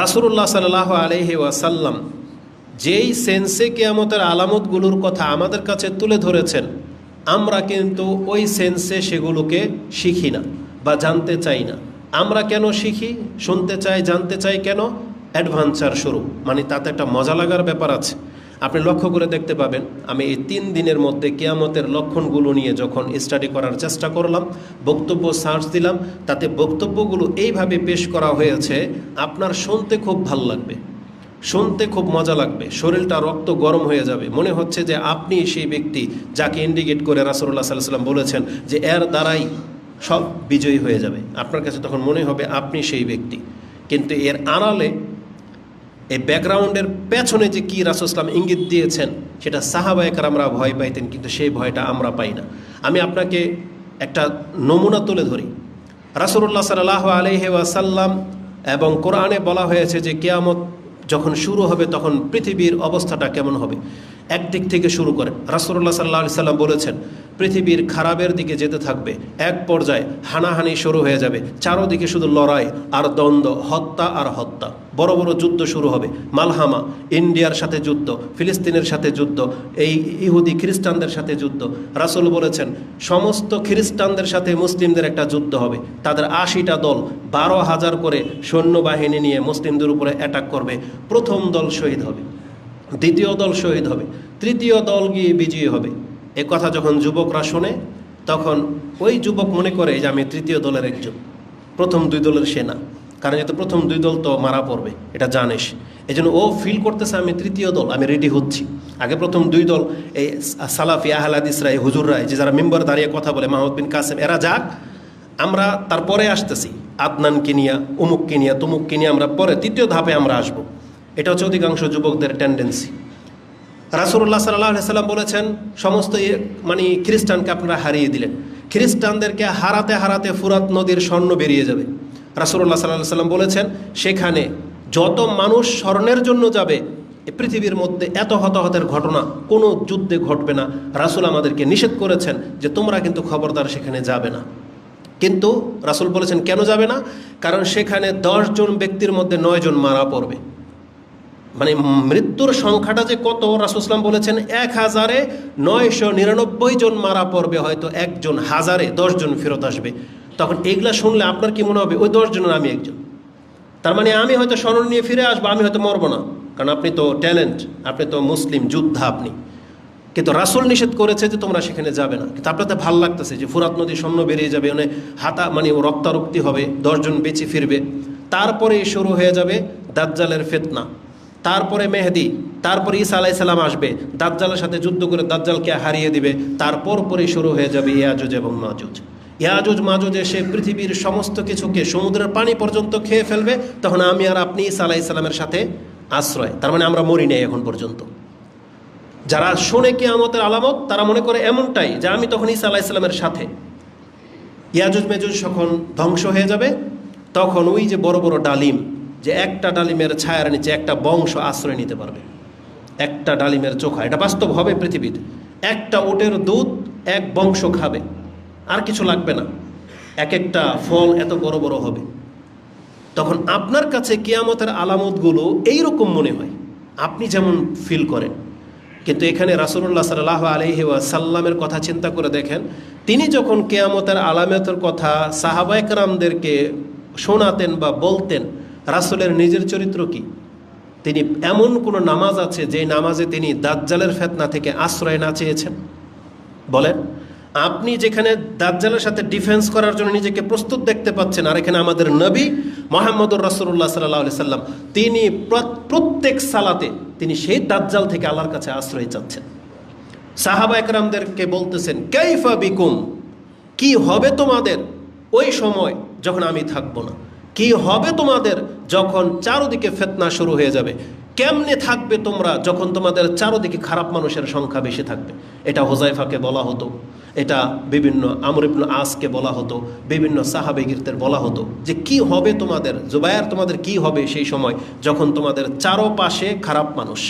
রাসুল্লাহ সাল্লাহ আলহি ওয়াসাল্লাম যেই সেন্সে কেয়ামতের আলামতগুলোর কথা আমাদের কাছে তুলে ধরেছেন, আমরা কিন্তু ওই সেন্সে সেগুলোকে শিখি না বা জানতে চাই না। আমরা কেন শিখি? শুনতে চাই, জানতে চাই কেন? অ্যাডভেঞ্চার শুরু। মানে তাতে একটা মজা লাগার ব্যাপার আছে। আপনি লক্ষ্য করে দেখতে পাবেন। আমি এই তিন দিনের মধ্যে কেয়ামতের লক্ষণগুলো নিয়ে যখন স্টাডি করার চেষ্টা করলাম, বক্তব্য সার্চ দিলাম, তাতে বক্তব্যগুলো এইভাবে পেশ করা হয়েছে, আপনার শুনতে খুব ভালো লাগবে, শুনতে খুব মজা লাগবে, শরীরটা রক্ত গরম হয়ে যাবে। মনে হচ্ছে যে আপনি সেই ব্যক্তি যাকে ইন্ডিকেট করে রাসুল্লাহ সাল্লাহ সাল্লাম বলেছেন যে এর দ্বারাই সব বিজয়ী হয়ে যাবে। আপনার কাছে তখন মনে হবে আপনি সেই ব্যক্তি। কিন্তু এর আড়ালে এই ব্যাকগ্রাউন্ডের পেছনে যে কী রাসুসলাম ইঙ্গিত দিয়েছেন, সেটা সাহাবায়কার আমরা ভয় পাইতেন, কিন্তু সেই ভয়টা আমরা পাই না। আমি আপনাকে একটা নমুনা তুলে ধরি। রাসুল্লাহ সাল্লাহ আলহে ওয়াসাল্লাম এবং কোরআনে বলা হয়েছে যে কেয়ামত যখন শুরু হবে, তখন পৃথিবীর অবস্থাটা কেমন হবে? একদিক থেকে শুরু করে। রাসুল্লাহ সাল্লাহ সাল্লাম বলেছেন, পৃথিবীর খারাপের দিকে যেতে থাকবে। এক পর্যায়ে হানাহানি শুরু হয়ে যাবে। চারোদিকে শুধু লড়াই আর দ্বন্দ্ব, হত্যা আর হত্যা। বড় বড় যুদ্ধ শুরু হবে। মালহামা, ইন্ডিয়ার সাথে যুদ্ধ, ফিলিস্তিনের সাথে যুদ্ধ, এই ইহুদি খ্রিস্টানদের সাথে যুদ্ধ। রাসুল বলেছেন, সমস্ত খ্রিস্টানদের সাথে মুসলিমদের একটা যুদ্ধ হবে। তাদের আশিটা দল বারো হাজার করে সৈন্যবাহিনী নিয়ে মুসলিমদের উপরে অ্যাটাক করবে। প্রথম দল শহীদ হবে। দ্বিতীয় দল শহীদ হবে, তৃতীয় দল গিয়ে বিজয়ী হবে। এ কথা যখন যুবকরা শোনে, তখন ওই যুবক মনে করে যে আমি তৃতীয় দলের একজন, প্রথম দুই দলের সেনা। কারণ যেহেতু প্রথম দুই দল তো মারা পড়বে, এটা জানিস। এই জন্য ও ফিল করতেছে, আমি তৃতীয় দল, আমি রেডি হচ্ছি। আগে প্রথম দুই দল, এই সালাফি আহলাদিসরা এই হুজুররা যে যারা মেম্বার দাঁড়িয়ে কথা বলে, মাহমুদ বিন কাসেম, এরা যাক, আমরা তারপরে আসতেছি। আদনান কিনিয়া উমুক কিনিয়া তুমুক কিনিয়া আমরা পরে, তৃতীয় ধাপে আমরা আসব। এটা হচ্ছে অধিকাংশ যুবকদের টেন্ডেন্সি রাসুল্লাহ সাল্লাহ সাল্লাম বলেছেন, সমস্ত মানে খ্রিস্টানকে আপনারা হারিয়ে দিলেন। খ্রিস্টানদেরকে হারাতে হারাতে ফুরাত নদীর স্বর্ণ বেরিয়ে যাবে। রাসুল্লাহ সাল্লাহ সাল্লাম বলেছেন, সেখানে যত মানুষ স্বর্ণের জন্য যাবে পৃথিবীর মধ্যে এত হতাহতের ঘটনা কোনো যুদ্ধে ঘটবে না। রাসুল আমাদেরকে নিষেধ করেছেন যে তোমরা কিন্তু খবরদার সেখানে যাবে না। কিন্তু রাসুল বলেছেন, কেন যাবে না? কারণ সেখানে দশজন ব্যক্তির মধ্যে নয় জন মারা পড়বে। মানে মৃত্যুর সংখ্যাটা যে কত রাসুসলাম বলেছেন এক হাজারে নয়শো নিরানব্বই জন মারা পড়বে, হয়তো একজন হাজারে দশজন ফেরত আসবে। তখন এগুলা শুনলে আপনার কি মনে হবে, ওই দশজনের আমি একজন? তার মানে আমি হয়তো স্মরণ নিয়ে ফিরে আসব, আমি হয়তো মরবো না। কারণ আপনি তো ট্যালেন্ট, আপনি তো মুসলিম, যোদ্ধা আপনি। কিন্তু রাসুল নিষেধ করেছে যে তোমরা সেখানে যাবে না। কিন্তু আপনাদের ভালো লাগতেছে যে ফুরাত নদী স্বর্ণ বেরিয়ে যাবে মানে হাতা মানে রক্তারক্তি হবে, দশজন বেঁচে ফিরবে। তারপরে শুরু হয়ে যাবে দাজ্জালের ফেতনা। তারপরে মেহেদি, তারপরে আলাহি সাল্লাম আসবে, দাজ্জালের সাথে যুদ্ধ করে দাজ্জালকে হারিয়ে দিবে, তারপর পরে শুরু হয়ে যাবে ইয়াজুজ এবং মাজুজ। ইয়াজুজ, মাজুজ এসে পৃথিবীর সমস্ত কিছুকে সমুদ্রের পানি পর্যন্ত খেয়ে ফেলবে, তখন আমি আর আপনি ঈসা আলাহি সাল্লামের সাথে আশ্রয়। তার মানে আমরা মরি নেই এখন পর্যন্ত। যারা শোনে কে আমাদের আলামত, তারা মনে করে এমনটাই যে আমি তখন ঈসা আলাহি সাল্লামের সাথে। ইয়াজুজ, মেজুজ যখন ধ্বংস হয়ে যাবে, তখন ওই যে বড় বড় ডালিম যে একটা ডালিমের ছায়ার নিচে একটা বংশ আশ্রয় নিতে পারবে। একটা ডালিমের চোখা এটা বাস্তব হবে পৃথিবীতে। একটা ওটের দুধ এক বংশ খাবে। আর কিছু লাগবে না। এক একটা ফল এত বড় বড় হবে। তখন আপনার কাছে কেয়ামতের আলামতগুলো এইরকম মনে হয়। আপনি যেমন ফিল করেন। কিন্তু এখানে রাসুল্লাহ সাল্লাহ আলহি সাল্লামের কথা চিন্তা করে দেখেন, তিনি যখন কেয়ামতের আলামতের কথা সাহাবায়করামদেরকে শোনাতেন বা বলতেন রাসুলের নিজের চরিত্র কি? তিনি এমন কোনো নামাজ আছে যে নামাজে তিনি দাজ্জালের ফেতনা থেকে আশ্রয় না চেয়েছেন? বলেন, আপনি যেখানে দাজ্জালের সাথে ডিফেন্স করার জন্য নিজেকে প্রস্তুত দেখতে পাচ্ছেন, আর এখানে আমাদের নবী মোহাম্মদুর রাসুল্লাহ সাল্লাহ সাল্লাম, তিনি প্রত্যেক সালাতে তিনি সেই দাজ্জাল থেকে আল্লাহর কাছে আশ্রয় চাচ্ছেন। সাহাবা একরামদেরকে বলতেছেন, কেইফা বিকুম, কি হবে তোমাদের ওই সময় যখন আমি থাকব না? কি হবে তোমাদের যখন চারোদিকে ফেতনা শুরু হয়ে যাবে? কেমনে থাকবে তোমরা যখন তোমাদের চারোদিকে খারাপ মানুষের সংখ্যা বেশি থাকবে? এটা হোজাইফাকে বলা হতো, এটা বিভিন্ন আমরিবন আসকে বলা হতো, বিভিন্ন সাহাবেগিরদের বলা হতো যে কি হবে তোমাদের? জুবায়ার তোমাদের কি হবে সেই সময় যখন তোমাদের চারোপাশে খারাপ মানুষ?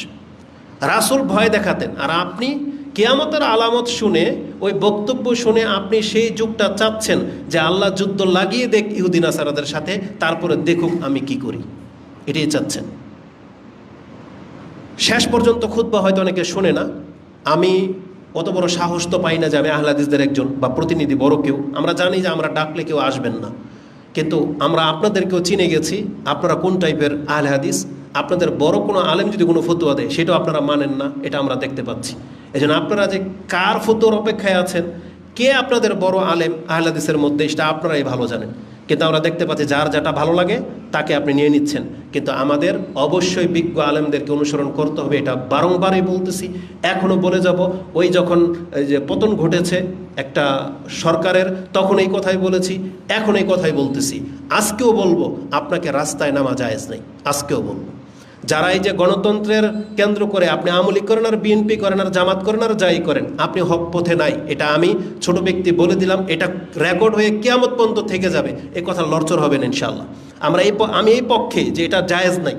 রাসুল ভয় দেখাতেন, আর আপনি কেয়ামতের আলামত শুনে, ওই বক্তব্য শুনে আপনি সেই যুগটা চাচ্ছেন যে আল্লাহ যুদ্ধ লাগিয়ে দেখ ইহুদিন আসারাদের সাথে, তারপরে দেখুক আমি কি করি। এটাই চাচ্ছেন। শেষ পর্যন্ত খুদ্া হয়তো অনেকে শোনে না। আমি অত বড় সাহস তো পাই না যে আমি আহলাদিসদের একজন বা প্রতিনিধি বড় কেউ। আমরা জানি যে আমরা ডাকলে কেউ আসবেন না। কিন্তু আমরা আপনাদেরকেও চিনে গেছি, আপনারা কোন টাইপের আহলে হাদিস আপনাদের বড় কোনো আলেম যদি কোনো ফতুয়া দেয়, সেটাও আপনারা মানেন না, এটা আমরা দেখতে পাচ্ছি। এই জন্য আপনারা যে কার ফতুয়ার অপেক্ষায় আছেন, কে আপনাদের বড় আলেম আহলাদিসের মধ্যে সেটা আপনারাই ভালো জানেন। কিন্তু আমরা দেখতে পাচ্ছি যার যেটা ভালো লাগে, তাকে আপনি নিয়ে নিচ্ছেন। কিন্তু আমাদের অবশ্যই বিজ্ঞ আলেমদেরকে অনুসরণ করতে হবে, এটা বারংবারই বলতেছি। এখনও বলে যাব, ওই যখন যে পতন ঘটেছে একটা সরকারের, তখন এই কথাই বলেছি, এখন এই কথাই বলতেছি। আজকেও বলব, আপনাকে রাস্তায় নামা জায়েজ নেই। আজকেও বলব। যারা এই যে গণতন্ত্রের কেন্দ্র করে আপনি আমলি করেন আর বিএনপি করেন আর জামাত করেন আর যাই করেন, আপনি হক পথে নাই। এটা আমি ছোট ব্যক্তি বলে দিলাম, এটা রেকর্ড হয়ে কেয়ামত পর্যন্ত থেকে যাবে। এ কথা লড়চর হবেন ইনশাল্লাহ আমরা এই আমি এই পক্ষে যে এটা জায়েজ নাই।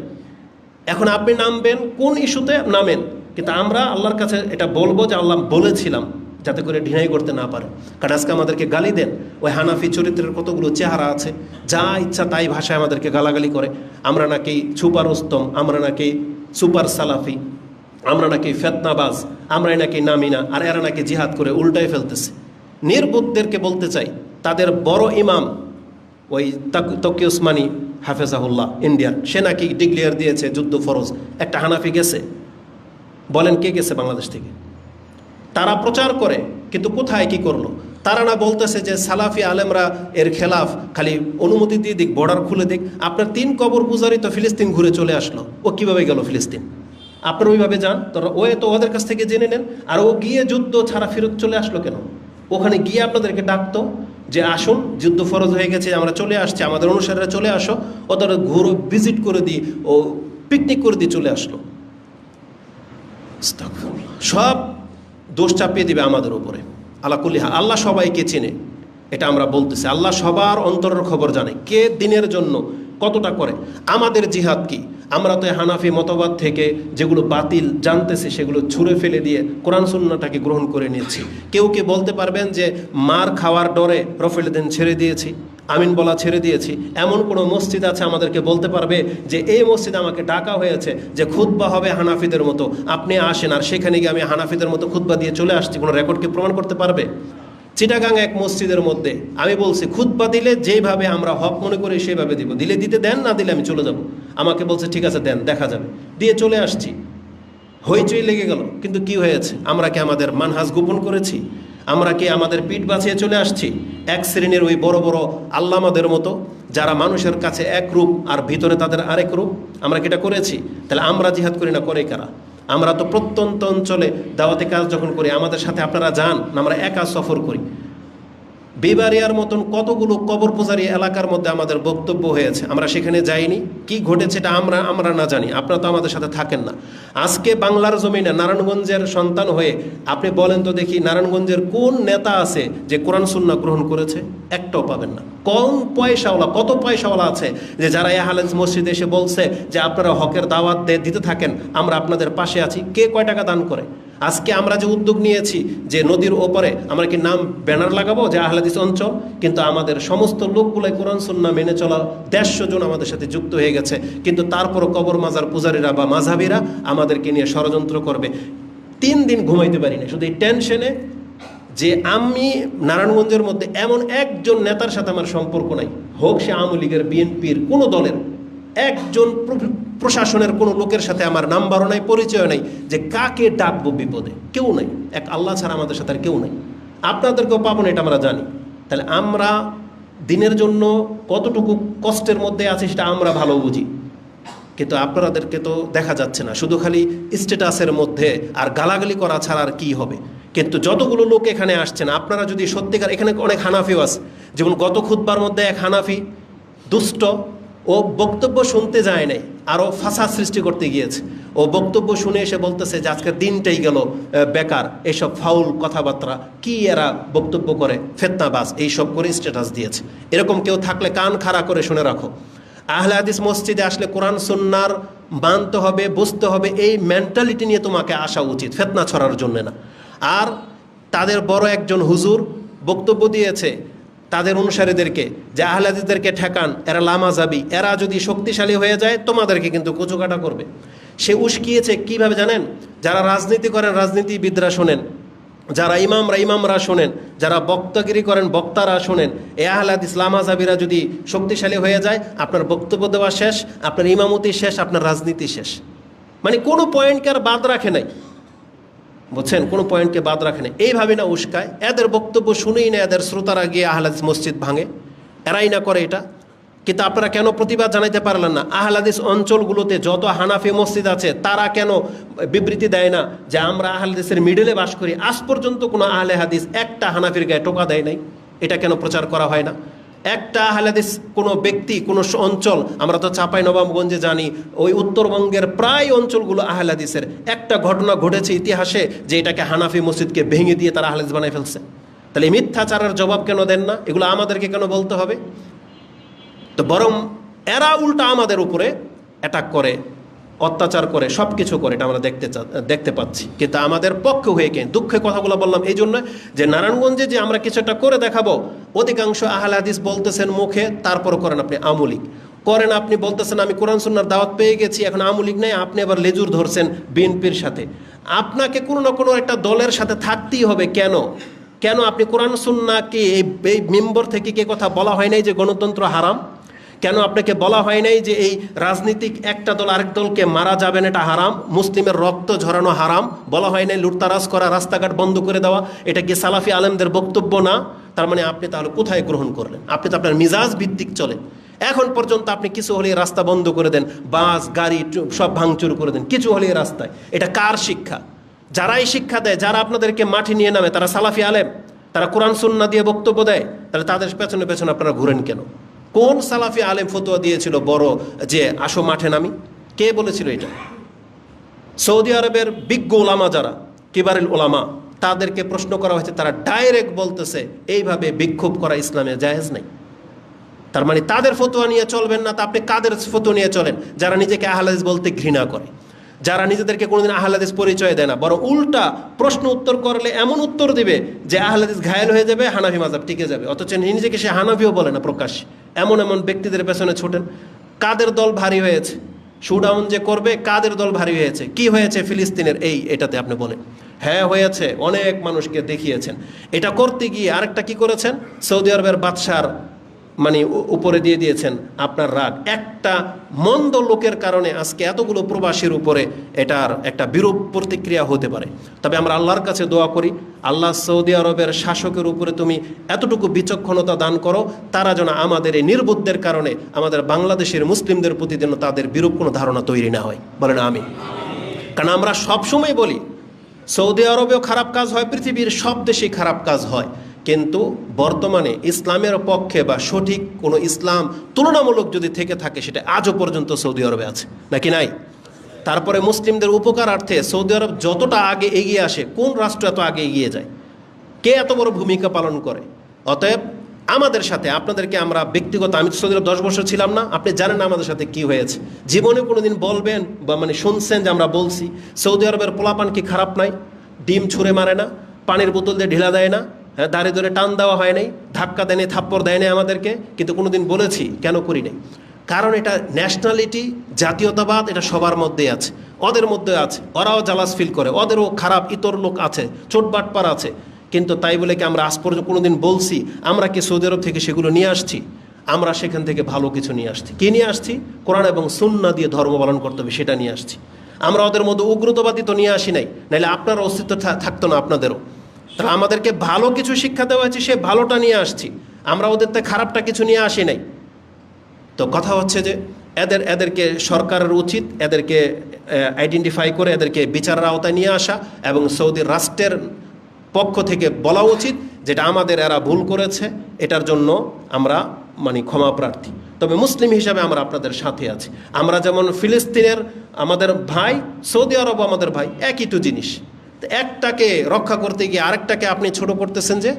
এখন আপনি নামবেন, কোন ইস্যুতে নামেন। কিন্তু আমরা আল্লাহর কাছে এটা বলব যে আল্লাহ বলেছিলাম। যাতে করে ঢিনাই করতে না পারে। কারণ আজকে আমাদেরকে গালি দেন। ওই হানাফি চরিত্রের কতগুলো চেহারা আছে, যা ইচ্ছা তাই ভাষায় আমাদেরকে গালাগালি করে। আমরা নাকি সুপার উস্তম আমরা নাকি সুপার সালাফি, আমরা নাকি ফেতনাবাজ, আমরাই নাকি নামিনা আর এরা নাকি জিহাদ করে উল্টাই ফেলতেছে। নির্বুদ্ধদেরকে বলতে চাই, তাদের বড় ইমাম ওই তাক- ওসমানী হাফেজাহুল্লাহ ইন্ডিয়ার সে নাকি ডিক্লিয়ার দিয়েছে যুদ্ধ ফরজ। একটা হানাফি গেছে। বলেন কে গেছে বাংলাদেশ থেকে? তারা প্রচার করে, কিন্তু কোথায় কি করল? তারা না বলতেছে যে সালাফি আলেমরা এর খেলাফ, খালি অনুমতি দিয়ে দিক বর্ডার খুলে দিক। আপনার তিন কবর পূজারি তো ফিলিস্তিন ঘুরে চলে আসলো। ও কীভাবে গেল ফিলিস্তিন? আপনার ওইভাবে যান। তোরা ও তো ওদের কাছ থেকে জেনে নেন। আর ও গিয়ে যুদ্ধ ছাড়া ফেরত চলে আসলো কেন? ওখানে গিয়ে আপনাদেরকে ডাকতো যে আসুন, যুদ্ধ ফরজ হয়ে গেছে, আমরা চলে আসছি, আমাদের অনুসারে চলে আসো। ও তারা ঘুরো ভিজিট করে দিই ও পিকনিক করে দিয়ে চলে আসলো। সব দোষ চাপিয়ে দিবে আমাদের উপরে। আল্লাহ কুল্লিহা আল্লাহ সবাইকে চেনে। এটা আমরা বলতেছি। আল্লাহ সবার অন্তরের খবর জানে। কে দিনের জন্য কতটা করে? আমাদের জিহাদ কি? আমরা তো হানাফি মতবাদ থেকে যেগুলো বাতিল জানতেছি, সেগুলো ছুঁড়ে ফেলে দিয়ে কোরআন সুন্নাটাকে গ্রহণ করে নিয়েছি। কেউ কে বলতে পারবেন যে, মার খাওয়ার ডরে রফেল দিন ছেড়ে দিয়েছি? আমিন বলা ছেড়ে দিয়েছি। এমন কোনো মসজিদ আছে আমাদেরকে বলতে পারবে যে এই মসজিদে আমাকে ডাকা হয়েছে যে খুতবা হবে হানাফিদের মতো। আপনি আসেন আর সেখানে গিয়ে আমি হানাফিদের মতো খুতবা দিয়ে চলে আসছি। কোনো রেকর্ডকে প্রমাণ করতে পারবে? চিটাগাং এক মসজিদের মধ্যে আমি বলছি, খুতবা দিলে যেভাবে আমরা হক মনে করি সেভাবে দিব। দিলে দিতে দেন, না দিলে আমি চলে যাব। আমাকে বলছে, ঠিক আছে, দেন, দেখা যাবে। দিয়ে চলে আসছি। হইচই লেগে গেল। কিন্তু কি হয়েছে? আমরা কি আমাদের মানহাজ গোপন করেছি? আমরা কি আমাদের পিঠ বাঁচিয়ে চলে আসছি? এক শ্রেণির ওই বড় বড় আল্লামাদের মতো, যারা মানুষের কাছে এক রূপ আর ভিতরে তাদের আরেক রূপ? আমরা কি এটা করেছি? তাহলে আমরা জিহাদ করি না, করে কারা? আমরা তো প্রত্যন্ত অঞ্চলে দাওয়াতে কাজ যখন করি, আমাদের সাথে আপনারা যান, আমরা একা সফর করি। বেবারিয়ার মতন কতগুলো কবর পূজারি এলাকার মধ্যে আমাদের বক্তব্য হয়েছে? আমরা সেখানে যাইনি। কি ঘটেছে এটা আমরা আমরা না জানি। আপনারা তো আমাদের সাথে থাকেন না। আজকে বাংলার জমিনে নারায়ণগঞ্জের সন্তান হয়ে আপনি বলেন তো দেখি নারায়ণগঞ্জের কোন নেতা আছে যে কোরআন সুন্না গ্রহণ করেছে? একটাও পাবেন না। কম পয়সাওয়ালা, কত পয়সাওয়ালা আছে যে যারা এহালেন্স মসজিদে এসে বলছে যে আপনারা হকের দাওয়াত দিতে থাকেন, আমরা আপনাদের পাশে আছি। কে কয় টাকা দান করে? আজকে আমরা যে উদ্যোগ নিয়েছি, যে নদীর ওপরে আমরা কি নাম, ব্যানার লাগাবো, যে আহলাদিস অঞ্চল? কিন্তু আমাদের সমস্ত লোকগুলাই কোরআন সুন্না মেনে চলা দেড়শো জন আমাদের সাথে যুক্ত হয়ে গেছে। কিন্তু তারপরও কবর মাজার পূজারীরা বা মাঝাবিরা আমাদেরকে নিয়ে ষড়যন্ত্র করবে। তিন দিন ঘুমাইতে পারি না শুধু এই টেনশনে যে আমি নারায়ণগঞ্জের মধ্যে এমন একজন নেতার সাথে আমার সম্পর্ক নাই। হোক সে আওয়ামী লীগের বিএনপির কোনো দলের, একজন প্রশাসনের কোনো লোকের সাথে আমার নাম্বারও নাই পরিচয় নাই যে কাকে ডাকবো বিপদে। কেউ নাই। এক আল্লাহ ছাড়া আমাদের সাথে আর কেউ নাই। আপনাদেরকেও পাবো না, এটা আমরা জানি। তাহলে আমরা দিনের জন্য কতটুকু কষ্টের মধ্যে আছি সেটা আমরা ভালো বুঝি। কিন্তু আপনাদেরকে তো দেখা যাচ্ছে না, শুধু খালি স্ট্যাটাসের মধ্যে আর গালাগালি করা ছাড়া আর কী হবে? কিন্তু যতগুলো লোক এখানে আসছেন, আপনারা যদি সত্যিকার, এখানে অনেক হানাফিও আছে। যেমন গত খুতবার মধ্যে এক হানাফি দুষ্ট ও বক্তব্য শুনতে যায় নাই, আরও ফাঁসা সৃষ্টি করতে গিয়েছে। ও বক্তব্য শুনে এসে বলতেছে যে আজকের দিনটাই গেল বেকার, এসব ফাউল কথাবার্তা, কি এরা বক্তব্য করে ফেতনাবাস এইসব করে স্ট্যাটাস দিয়েছে। এরকম কেউ থাকলে কান খাড়া করে শুনে রাখো। আহলে হাদিস মসজিদে আসলে কোরআন, সুন্নার মানতে হবে, বুঝতে হবে, এই মেন্টালিটি নিয়ে তোমাকে আসা উচিত, ফেতনা ছড়ার জন্য না। আর তাদের বড় একজন হুজুর বক্তব্য দিয়েছে তাদের অনুসারীদেরকে, যে আহলাদিদেরকে ঠেকান, এরা লামা যাবি এরা যদি শক্তিশালী হয়ে যায়, তোমাদেরকে কিন্তু কুচুকাটা করবে। সে উস্কিয়েছে কীভাবে জানেন? যারা রাজনীতি করেন, রাজনীতিবিদরা শোনেন। যারা ইমামরা ইমামরা শোনেন। যারা বক্তগিরি করেন, বক্তারা শোনেন। এ আহলাদ ইসলাম আজাবিরা যদি শক্তিশালী হয়ে যায়, আপনার বক্তব্য দেওয়া শেষ, আপনার ইমামতি শেষ, আপনার রাজনীতি শেষ। মানে কোনো পয়েন্টকে আর বাদ রাখে নাই। বুঝছেন? কোনো পয়েন্টকে বাদ রাখে নাই এইভাবে না উস্কায়, এদের বক্তব্য শুনেই না এদের শ্রোতারা গিয়ে আহলাদিস মসজিদ ভাঙে। এরাই না করে এটা। কিন্তু আপনারা কেন প্রতিবাদ জানাইতে পারলেন না? আহলাদিস অঞ্চলগুলোতে যত হানাফি মসজিদ আছে, তারা কেন বিবৃতি দেয় না যে আমরা আহলাদিসের মিডলে বাস করি? আজ পর্যন্ত কোনো আহলে হাদিস একটা হানাফির গায়ে টোকা দেয় নাই। এটা কেন প্রচার করা হয় না? একটা আহলাদিস কোনো ব্যক্তি, কোনো অঞ্চল, আমরা তো চাপাই নবাবগঞ্জে জানি, ওই উত্তরবঙ্গের প্রায় অঞ্চলগুলো আহলাদিসের একটা ঘটনা ঘটেছে ইতিহাসে যে এটাকে হানাফি মসজিদকে ভেঙে দিয়ে তারা আহলাদিস বানায় ফেলছে। তাহলে মিথ্যাচারের জবাব কেন দেন না? এগুলো আমাদেরকে কেন বলতে হবে? তো বরং এরা উল্টা আমাদের উপরে অ্যাটাক করে। অত্যাচার করে সব কিছু করে, এটা আমরা দেখতে দেখতে পাচ্ছি। কিন্তু আমাদের পক্ষে হয়ে কে দুঃখের কথাগুলো বললাম এই জন্য যে নারায়ণগঞ্জে যে আমরা কিছু একটা করে দেখাবো, অধিকাংশ আহল হাদিস বলতেছেন মুখে তারপর করেন আপনি আমলিক। করেন আপনি বলতেছেন, আমি কোরআন সুন্নার দাওয়াত পেয়ে গেছি, এখন আমলিক নেই, আপনি আবার লেজুর ধরছেন বিএনপির সাথে। আপনাকে কোনো না কোনো একটা দলের সাথে থাকতেই হবে, কেন? কেন আপনি কোরআন সুন্নাকে এই মেম্বর থেকে কে কথা বলা হয় নাই যে গণতন্ত্র হারাম? কেন আপনাকে বলা হয় নাই যে এই রাজনীতিক একটা দল আরেক দলকে মারা যাবেন এটা হারাম? মুসলিমের রক্ত ঝরানো হারাম? বলা হয় নাই লুটতারাজ করা, রাস্তাঘাট বন্ধ করে দেওয়া? এটা কি সালাফি আলেমদের বক্তব্য না? তার মানে আপনি তাহলে কোথায় গ্রহণ করলেন? আপনি তো আপনার মিজাজ ভিত্তিক চলেন এখন পর্যন্ত আপনি কিছু হলে রাস্তা বন্ধ করে দেন, বাস, গাড়ি সব ভাঙচুর করে দেন, কিছু হলে রাস্তায়। এটা কার শিক্ষা? যারাই শিক্ষা দেয়, যারা আপনাদেরকে মাঠে নিয়ে নামে, তারা সালাফি আলেম? তারা কোরআন সুন্না দিয়ে বক্তব্য দেয়? তাহলে তাদের পেছনে পেছনে আপনারা ঘুরেন কেন? কোন সালাফি আলেম ফতোয়া দিয়েছিল বড় যে আসো মাঠে নামি? কে বলেছিল এটা? সৌদি আরবের বিজ্ঞ ওলামা যারা, কিবারিল ওলামা, তাদেরকে প্রশ্ন করা হয়েছে, তারা ডাইরেক্ট বলতেছে, এইভাবে বিক্ষোভ করা ইসলামে জাহেজ নেই। তার মানে তাদের ফতোয়া নিয়ে চলবেন না, তা আপনি কাদের ফতোয়া নিয়ে চলেন? যারা নিজেকে আহলাদিস বলতে ঘৃণা করে। যারা নিজেদেরকে কোনোদিন আহলাদিস পরিচয় দেয় না, বরং উল্টা প্রশ্ন উত্তর করলে এমন উত্তর দিবে যে আহলাদিস ঘায়েল হয়ে যাবে, হানাফি মাজাব টিকে যাবে। অথচ নিজেকে সে হানাফিও বলে না প্রকাশ এমন এমন ব্যক্তিদের পেছনে ছোটেন। কাদের দল ভারী হয়েছে? শুডাউন যে করবে, কাদের দল ভারী হয়েছে? কি হয়েছে ফিলিস্তিনের? এই, এটাতে আপনি বলেন। হ্যাঁ হয়েছে। অনেক মানুষকে দেখিয়েছেন। এটা করতে গিয়ে আরেকটা কি করেছেন? সৌদি আরবের বাদশার মানে উপরে দিয়ে দিয়েছেন আপনার রাগ। একটা মন্দ লোকের কারণে আজকে এতগুলো প্রবাসীর উপরে এটার একটা বিরূপ প্রতিক্রিয়া হতে পারে। তবে আমরা আল্লাহর কাছে দোয়া করি, আল্লাহ সৌদি আরবের শাসকের উপরে তুমি এতটুকু বিচক্ষণতা দান করো, তারা যেন আমাদের এই নির্বুদ্ধের কারণে আমাদের বাংলাদেশের মুসলিমদের প্রতি যেন তাদের বিরূপ কোনো ধারণা তৈরি না হয়। বলেন আমি। কারণ আমরা সবসময় বলি, সৌদি আরবেও খারাপ কাজ হয়, পৃথিবীর সব দেশেই খারাপ কাজ হয়। কিন্তু বর্তমানে ইসলামের পক্ষে বা সঠিক কোনো ইসলাম তুলনামূলক যদি থেকে থাকে, সেটা আজও পর্যন্ত সৌদি আরবে আছে, নাকি নাই? তারপরে মুসলিমদের উপকারার্থে সৌদি আরব যতটা আগে এগিয়ে আসে, কোন রাষ্ট্র এত আগে এগিয়ে যায়? কে এত বড় ভূমিকা পালন করে? অতএব আমাদের সাথে, আপনাদেরকে আমরা ব্যক্তিগত, আমি তো সৌদি আরব দশ বছর ছিলাম না, আপনি জানেন আমাদের সাথে কি হয়েছে। জীবনে কোনো দিন বলবেন বা মানে শুনছেন যে আমরা বলছি, সৌদি আরবের পোলাপান কি খারাপ নাই? ডিম ছুঁড়ে মারে না, পানির বোতল দিয়ে ঢিলা দেয় না দাঁড়ে ধরে টান দেওয়া হয় নাই, ধাক্কা দেয়নি থাপ্পড় দেয় নাই আমাদেরকে, কিন্তু কোনোদিন বলেছি, কেন করি নাই। কারণ এটা ন্যাশনালিটি জাতীয়তাবাদ, এটা সবার মধ্যে আছে, ওদের মধ্যে আছে, ওরাও জালাস ফিল করে, ওদেরও খারাপ, ইতর লোক আছে চোটবাটপার আছে, কিন্তু তাই বলে কি আমরা আজ পর্যন্ত কোনোদিন বলছি, আমরা কি সৌদি আরব থেকে সেগুলো নিয়ে আসছি? আমরা সেখান থেকে ভালো কিছু নিয়ে আসছি। কি নিয়ে আসছি? কোরআন এবং সুন্না দিয়ে ধর্ম পালন করতে হবে, সেটা নিয়ে আসছি। আমরা ওদের মধ্যে উগ্রতবাদী তো নিয়ে আসি নাই, নাহলে আপনার অস্তিত্ব থাকতো না আপনাদেরও। তাহলে আমাদেরকে ভালো কিছু শিক্ষা দেওয়া হয়েছে, সে ভালোটা নিয়ে আসছি। আমরা ওদের থেকে খারাপটা কিছু নিয়ে আসি নাই। তো কথা হচ্ছে যে, এদের, এদেরকে সরকারের উচিত এদেরকে আইডেন্টিফাই করে এদেরকে বিচারের আওতায় নিয়ে আসা এবং সৌদি রাষ্ট্রের পক্ষ থেকে বলা উচিত যেটা আমাদের এরা ভুল করেছে, এটার জন্য আমরা মানে ক্ষমা প্রার্থী। তবে মুসলিম হিসাবে আমরা আপনাদের সাথে আছি। আমরা যেমন ফিলিস্তিনের আমাদের ভাই, সৌদি আরব আমাদের ভাই, একই তো জিনিস। তো একটাকে রক্ষা করতে গিয়ে আরেকটাকে আপনি ছোট করতেছেন যে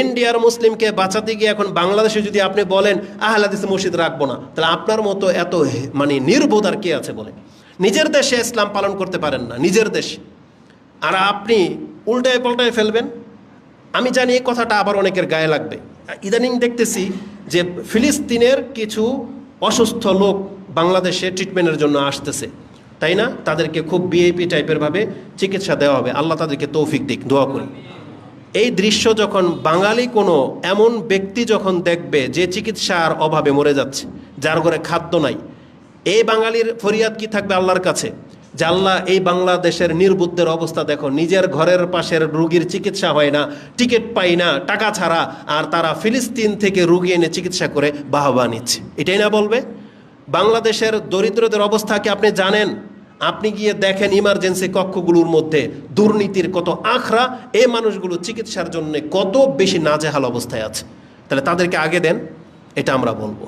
ইন্ডিয়ার মুসলিমকে বাঁচাতে গিয়ে এখন বাংলাদেশে যদি আপনি বলেন আহলাদিস মসজিদ রাখব না, তাহলে আপনার মতো এত মানে নির্বোধ আর কে আছে বলে? নিজের দেশে ইসলাম পালন করতে পারেন না, নিজের দেশ। আর আপনি উল্টায় পাল্টায় ফেলবেন। আমি জানি এই কথাটা আবার অনেকের গায়ে লাগবে। ইদানিং দেখতেছি যে ফিলিস্তিনের কিছু অসুস্থ লোক বাংলাদেশে ট্রিটমেন্টের জন্য আসতেছে। তাই না? তাদেরকে খুব বিএপি টাইপের ভাবে চিকিৎসা দেওয়া হবে। আল্লাহ তাদেরকে তৌফিক দিক, দোয়া করি। এই দৃশ্য যখন বাঙালি কোনো এমন ব্যক্তি যখন দেখবে যে চিকিৎসার অভাবে মরে যাচ্ছে, যার ঘরে খাদ্য নাই, এই বাঙালির ফরিয়াদ কি থাকবে আল্লাহর কাছে? যে আল্লাহ এই বাংলাদেশের নির্বুদ্ধের অবস্থা দেখো, নিজের ঘরের পাশের রুগীর চিকিৎসা হয় না, টিকিট পাই না, টাকা ছাড়া, আর তারা ফিলিস্তিন থেকে রুগী এনে চিকিৎসা করে বাহবা নিচ্ছে। এটাই না বলবে? বাংলাদেশের দরিদ্রদের অবস্থা কি আপনি জানেন? আপনি গিয়ে দেখেন ইমার্জেন্সি কক্ষগুলোর মধ্যে দুর্নীতির কত আখড়া এই মানুষগুলো চিকিৎসার জন্য কত বেশি নাজেহাল অবস্থায় আছে। তাহলে তাদেরকে আগে দেন, এটা আমরা বলব।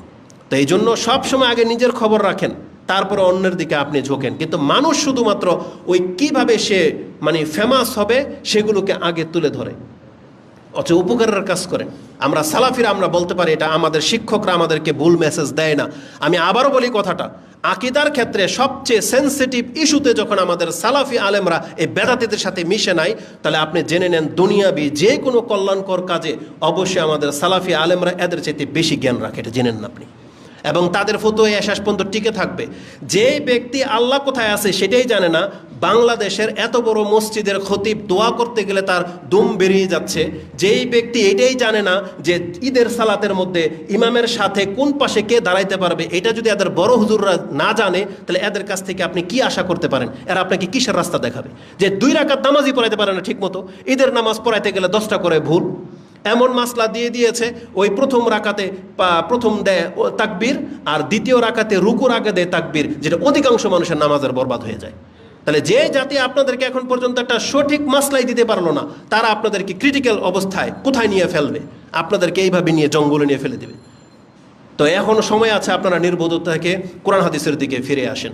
তো এই জন্য সবসময় আগে নিজের খবর রাখেন, তারপরে অন্যের দিকে আপনি ঝোঁকেন। কিন্তু মানুষ শুধুমাত্র ওই কীভাবে সে মানে ফেমাস হবে, সেগুলোকে আগে তুলে ধরে। অথচ উপকারের কাজ করেন। আমরা সালাফিরা আমরা বলতে পারি, এটা আমাদের শিক্ষকরা আমাদেরকে ভুল মেসেজ দেয় না। আমি আবারও বলি কথাটা আকিদার ক্ষেত্রে সবচেয়ে সেন্সিটিভ ইস্যুতে যখন আমাদের সালাফি আলেমরা এই বেদাতিদের সাথে মিশে নাই, তাহলে আপনি জেনে নেন দুনিয়াবি যে কোনো কল্যাণকর কাজে অবশ্যই আমাদের সালাফি আলেমরা এদের চাইতে বেশি জ্ঞান রাখে, এটা জেনেন না আপনি। এবং তাদের ফতোয় শেষ পর্যন্ত টিকে থাকবে। যে ব্যক্তি আল্লাহ কোথায় আছে সেটাই জানে না। বাংলাদেশের এত বড় মসজিদের খতিব দোয়া করতে গেলে তার দুম বেরিয়ে যাচ্ছে। যেই ব্যক্তি এটাই জানে না যে ঈদের সালাতের মধ্যে ইমামের সাথে কোন পাশে কে দাঁড়াইতে পারবে, এটা যদি এদের বড় হুজুররা না জানে, তাহলে এদের কাছ থেকে আপনি কি আশা করতে পারেন? এরা আপনাকে কিসের রাস্তা দেখাবে? যে দুই রাকাত নামাজই পড়াইতে পারে না ঠিক মতো ঈদের নামাজ পড়াইতে গেলে দশটা করে ভুল। এমন মাসলা দিয়ে দিয়েছে, ওই প্রথম রাকাতে প্রথম দেয় তাকবীর, আর দ্বিতীয় রাকাতে রুকুর আগে দেয় তাকবীর, যেটা অধিকাংশ মানুষের নামাজের বরবাদ হয়ে যায়। তাহলে যে জাতি আপনাদেরকে এখন পর্যন্ত একটা সঠিক মাসলাই দিতে পারল না, তারা আপনাদেরকে ক্রিটিক্যাল অবস্থায় কোথায় নিয়ে ফেলবে? আপনাদেরকে এইভাবে নিয়ে জঙ্গলে নিয়ে ফেলে দেবে। তো এখনও সময় আছে আপনারা নির্বোধতা থেকে কোরআন হাদিসের দিকে ফিরে আসেন।